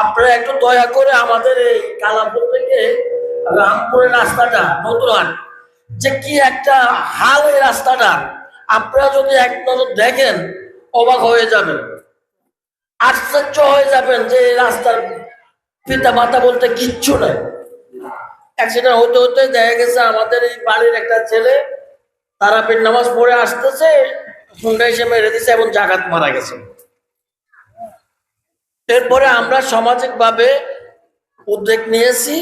আপনারা একটু দয়া করে আমাদের এই কালাপুর থেকে রামপুরের রাস্তাটা নতুন যে কি একটা হাল এই রাস্তাটা, আপনারা যদি এক নজর দেখেন, অবাক হয়ে যাবেন। আশ্চর্য হয়ে যাবেন যে এই রাস্তার পিতা মাতা বলতে কিচ্ছু নাই। অ্যাক্সিডেন্ট হতে হতে দেখা গেছে আমাদের এই বাড়ির একটা ছেলে, তারাপীঠ নামাজ পড়ে আসতেছে হুন্ডা হিসেবে মেরে দিছে এবং জাগাত মারা গেছে। এরপরে আমরা সামাজিকভাবে উদ্যোগ নিয়েছি,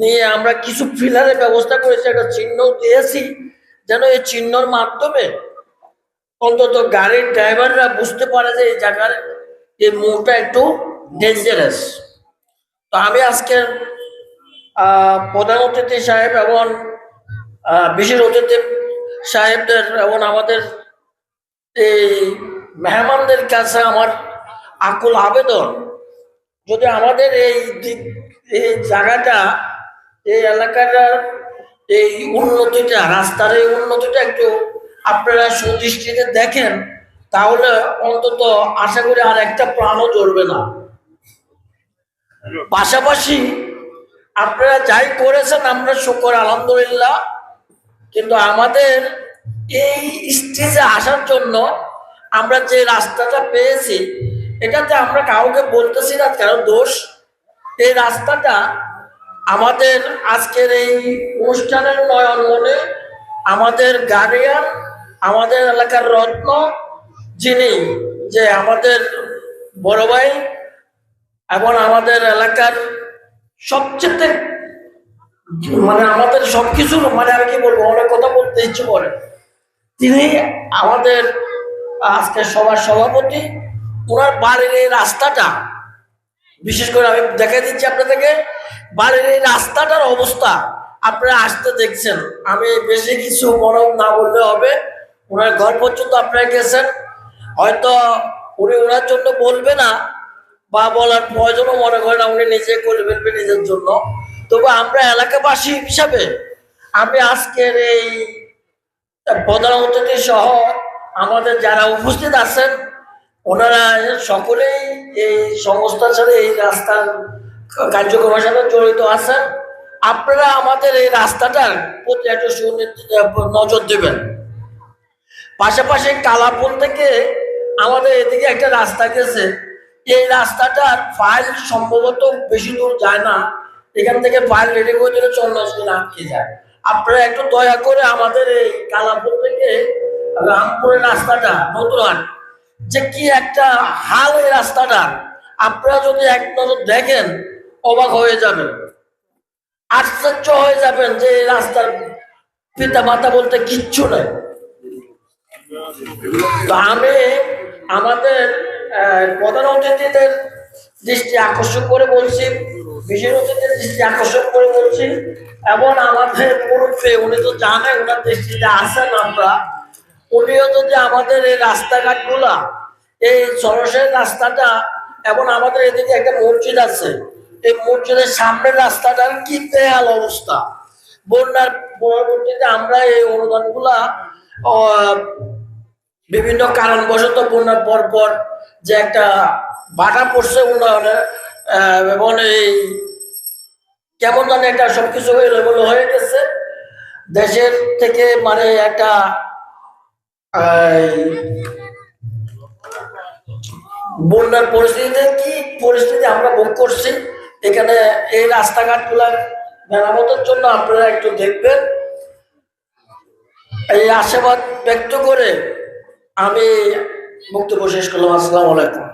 নিয়ে আমরা কিছু ফিলারের ব্যবস্থা করেছি, একটা চিহ্ন দিয়েছি, যেন এই চিহ্নর মাধ্যমে অন্তত গাড়ির ড্রাইভাররা বুঝতে পারে যে এই জায়গার এই মোড়টা একটু ডেঞ্জারাস তো আমি আজকের প্রধান অতিথি সাহেব এবং বিশেষ অতিথি সাহেবদের এবং আমাদের এই মেহমানদের কাছে আমার আকুল আবেদন। যদি আমাদের এই এই জায়গাটা, এই এলাকাটার এই উন্নতিটা, রাস্তার এই উন্নতিটা একটু আপনারা সুদৃষ্টিতে দেখেন, তাহলে অন্তত আশা করি আর একটা প্রাণও জ্বলবে না। পাশাপাশি আপনারা যাই করেছেন, আমরা শুকর, আলহামদুলিল্লাহ। কিন্তু আমাদের এই স্টেজে আসার জন্য আমরা যে রাস্তাটা পেয়েছি এটাতে আমরা কাউকে বলতেছি না কারও দোষ। এই রাস্তাটা আমাদের আজকের এই অনুষ্ঠানের নয়ন মনে আমাদের গার্ডিয়ান আমাদের এলাকার রত্ন, যিনি যে আমাদের বড় ভাই এবং আমাদের এলাকার সবচেয়ে মানে আমাদের সবকিছু মানে আমি কি বলব, অনেক কথা বলতে ইচ্ছে করে। তিনি আমাদের আজকে সবার সভাপতি ওনার বাড়ির এই রাস্তাটা, বিশেষ করে আমি দেখাই দিচ্ছি আপনাদেরকে, বাড়ির এই রাস্তাটার অবস্থা আপনারা আসতে দেখছেন। আমি বেশি কিছু মরম না বললে হবে, ওনার ঘর পর্যন্ত আপনারা গেছেন। হয়তো উনি ওনার জন্য বলবে না, বা বলার প্রয়োজনও মনে করে না উনি নিজে করে ফেলবে নিজের জন্য। তবে আমরা এলাকাবাসী হিসাবে আমি আজকের এই প্রধান অতিথি সহ আমাদের যারা উপস্থিত আছেন ওনারা সকলেই এই সংস্থার সাথে এই রাস্তার কার্যক্রমের সাথে জড়িত আছেন। আপনারা আমাদের এই রাস্তাটার প্রতি একটু নজর দেবেন। পাশাপাশি কালাপুর থেকে আমাদের এদিকে একটা রাস্তা গেছে। এই রাস্তাটার ফাইল সম্ভবত বেশি দূর যায় না। এখান থেকে ফাইল রেডি করে দিলে চল্লিশ দিন আটকে যায়। আপনারা একটু দয়া করে আমাদের এই কালাপুর থেকে রামপুরের রাস্তাটা নতুন যে কি একটা হাল এই রাস্তাটা, আপনারা যদি এক নজর দেখেন, অবাক হয়ে যাবেন। আশ্চর্য হয়ে যাবেন যে এই রাস্তার পিতা মাতা বলতে কিচ্ছু নাই। আমি আমাদের প্রধান অতিথিদের দৃষ্টি আকর্ষণ করে বলছি, বিশেষ অতিথির দৃষ্টি আকর্ষণ করে বলছি, এবং আমাদের মুরব্বী, উনি তো জানে ওনার দৃষ্টিতে আসেন আমরা। উনিও যদি আমাদের এই রাস্তাঘাটগুলা এই সরসের রাস্তাটা এবং আমাদের এদিকে একটা মসজিদ আছে এই মসজিদের সামনের রাস্তাটার কি বেহাল অবস্থা। বন্যার পরবর্তীতে আমরা এই অনুদানগুলা আহ, বিভিন্ন কারণবশত বন্যার পর পর যে একটা বাধা পড়ছে উন্নয়নে এবং এই কেমন জানি একটা সবকিছু এলোমেলো হয়ে গেছে। দেশের থেকে মানে একটা বন্যার পরিস্থিতিতে কি পরিস্থিতি আমরা ভোগ করছি, এখানে এই রাস্তাঘাটগুলার মেরামতের জন্য আপনারা একটু দেখবেন। এই আশীর্বাদ ব্যক্ত করে আমি বক্তব্য শেষ করলাম। আসসালামু আলাইকুম।